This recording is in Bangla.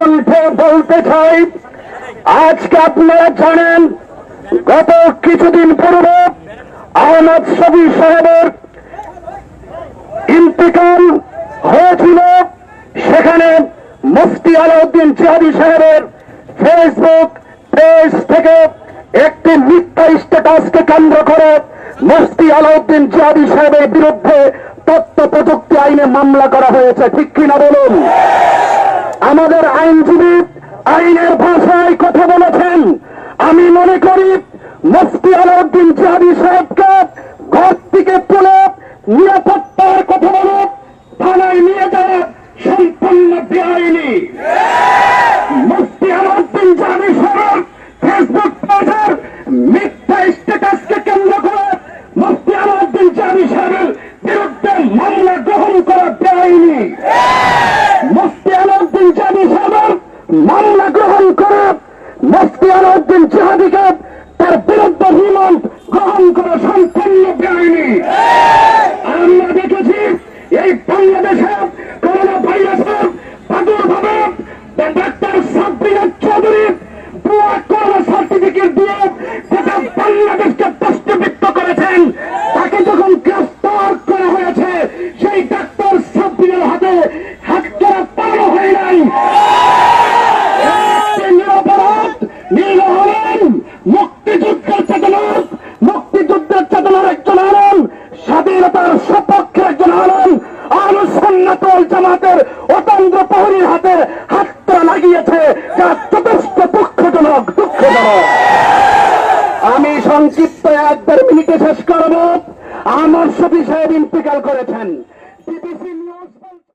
কণ্ঠে বলতে চাই, আজকে আপনারা জানেন, গত কিছুদিন পূর্বে আহমদ শবি সাহেবের ইন্তিকাল হয়েছিল। সেখানে মুফতি আলাউদ্দিন জিহাদি সাহেবের ফেসবুক পেজ থেকে একটি মিথ্যা স্ট্যাটাসকে কেন্দ্র করে মুফতি আলাউদ্দিন জিহাদি সাহেবের বিরুদ্ধে তথ্য প্রযুক্তি আইনে মামলা করা হয়েছে। ঠিক কিনা বলুন? আমাদের আইনজীবী আইনের ভাষায় কথা বলেছেন। আমি মনে করি মুফতি আলাউদ্দিন জিহাদি সাহেবকে ঘর থেকে তুলে নিরাপত্তার কথা বলে থানায় নিয়ে যাওয়া সম্পূর্ণ বেআইনি মুফতি আলাউদ্দিন জিহাদি সাহেব ফেসবুক পেজের মিথ্যা স্ট্যাটাসকে কেন্দ্র করে মুফতি আলাউদ্দিন জিহাদি সাহেবের বিরুদ্ধে মামলা গ্রহণ করা বেআইনি মুফতি আলাউদ্দিন জাহাদি সাহেবের মামলা গ্রহণ করে মুফতি আলাউদ্দিন জাহাদিকে তার বিরুদ্ধে রিমান্ড গ্রহণ করে সম্পূর্ণ বেআইনি। আমরা দেখেছি এই বাংলাদেশে করোনা ভাইরাসের প্রাদুর্ভাবে doctor Sabbina Chowdhury corona certificate দিয়ে গোটা বাংলাদেশকে করেছেন। তাকে যখন গ্রেফতার করা হয়েছে, সেই ডাক্তার সাব্বিনের হাতে হাত সংক্ষিপ্ত এক দেড় মিনিটে শেষ করব। আমার সফি সাহেব ইন্তেকাল করেছেন।